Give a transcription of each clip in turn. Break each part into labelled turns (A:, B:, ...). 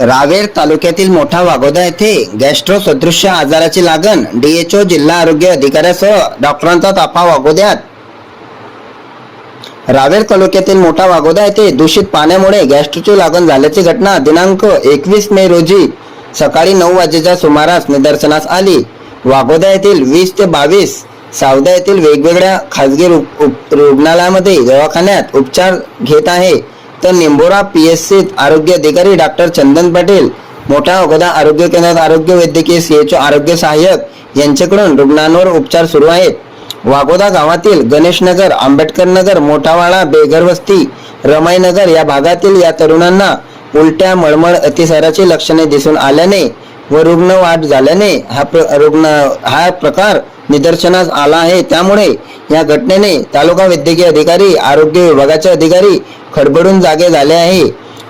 A: रावेर तालुक्यातील मोठा वागोदा येथे गॅस्ट्रो सदृश्य आजाराची लागण डीएचओ जिल्हा आरोग्य अधिकाऱ्यासह डॉक्टरांचा ताफा वागोद्यात रावेर तालुक्यातील मोठा वागोदा येथे दूषित पाण्यामुळे गॅस्ट्रोची लागण झाल्याची घटना दिनांक एकवीस मे रोजी सकाळी नऊ वाजेच्या सुमारास निदर्शनास आली. वागोदा येथील वीस ते बावीस सावदा येथील वेगवेगळ्या खासगी रु- रुग्णालयामध्ये दवाखान्यात उपचार घेत आहे. तर निंबोरा पी एस सीत आरोग्य अधिकारी डॉक्टर चंदन पाटील मोठा अगोदा आरोग्य केंद्रात आरोग्य वैद्यकीय सीएचओ आरोग्य सहाय्यक यांच्याकडून रुग्णांवर उपचार सुरू आहेत. वागोदा गावातील गणेशनगर आंबेडकर नगर मोठावाडा बेघर वस्ती रमाईनगर या भागातील या तरुणांना उलट्या मळमळ अतिसाराची लक्षणे दिसून आल्याने व रुग्ण वाढ झाल्याने हा प्र- रुग्ण हा प्रकार निदर्शनास आला आहे. त्यामुळे या घटनेने तालुका वैद्यकीय अधिकारी आरोग्य विभागाचे अधिकारी खडबडून जागे झाले आहे.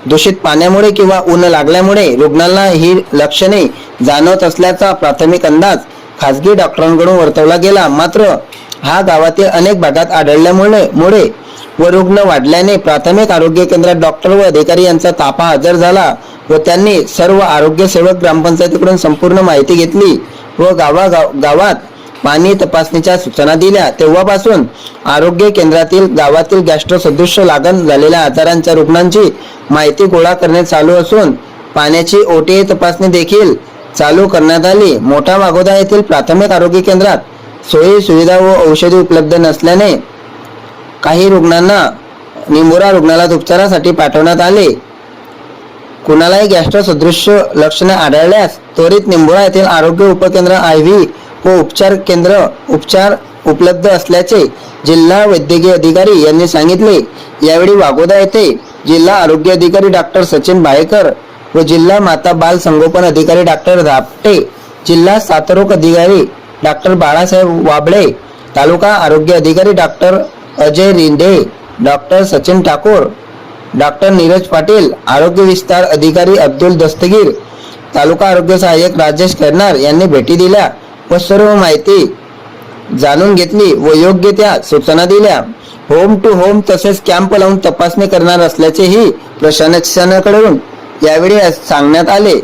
A: दूषित पाण्यामुळे किंवा ऊन लागल्यामुळे रुग्णांना ही लक्षणे जाणवत असल्याचा प्राथमिक अंदाज खासगी डॉक्टरांकडून वर्तवला गेला. मात्र हा गावातील अनेक भागात आढळल्यामुळे मुळे व रुग्ण वाढल्याने प्राथमिक आरोग्य केंद्रात डॉक्टर व अधिकारी यांचा ताफा हजर झाला. व त्यांनी सर्व आरोग्य सेवक ग्रामपंचायतीकडून संपूर्ण माहिती घेतली व गावा गावात पाणी तपासणीच्या सूचना दिल्या. तेव्हापासून आरोग्य केंद्रातील गावातील गॅस्ट्रो सदृश्य लागण झालेल्या आजारांच्या रुग्णांची माहिती गोळा करणे चालू असून पाण्याची ओटी तपासणी देखील चालू करण्यात आली. मोठा मागोदा येथील प्राथमिक आरोग्य केंद्रात सोयी सुविधा व औषधी उपलब्ध नसल्याने काही रुग्णांना निंबोरा रुग्णालयात उपचारासाठी पाठवण्यात आले. कुणालाही गॅस्ट्रो सदृश्य लक्षणे आढळल्यास त्वरित निंबोळा येथील आरोग्य उपकेंद्र आय व्ही व उपचार केंद्र उपचार उपलब्ध असल्याचे जिल्हा वैद्यकीय अधिकारी यांनी सांगितले. यावेळी वागोदा येथे जिल्हा आरोग्य अधिकारी डॉक्टर सचिन भायेकर व जिल्हा माता बाल संगोपन अधिकारी डॉक्टर धापटे जिल्हा साथरोग अधिकारी डॉक्टर बाळासाहेब वाबळे तालुका आरोग्य अधिकारी doctor Ajay Rinde doctor Sachin Thakur doctor Neeraj Patil आरोग्य विस्तार अधिकारी अब्दुल दस्तगीर तालुका आरोग्य सहाय्यक राजेश कर्नार यांनी भेटी दिल्या व सर्व माहिती जाणून घेतली व योग्य त्या सूचना दिल्या. होम टू होम तसेच कॅम्प लावून तपासणी करणार असल्याचेही प्रशासनाकडून यावेळी सांगण्यात आले.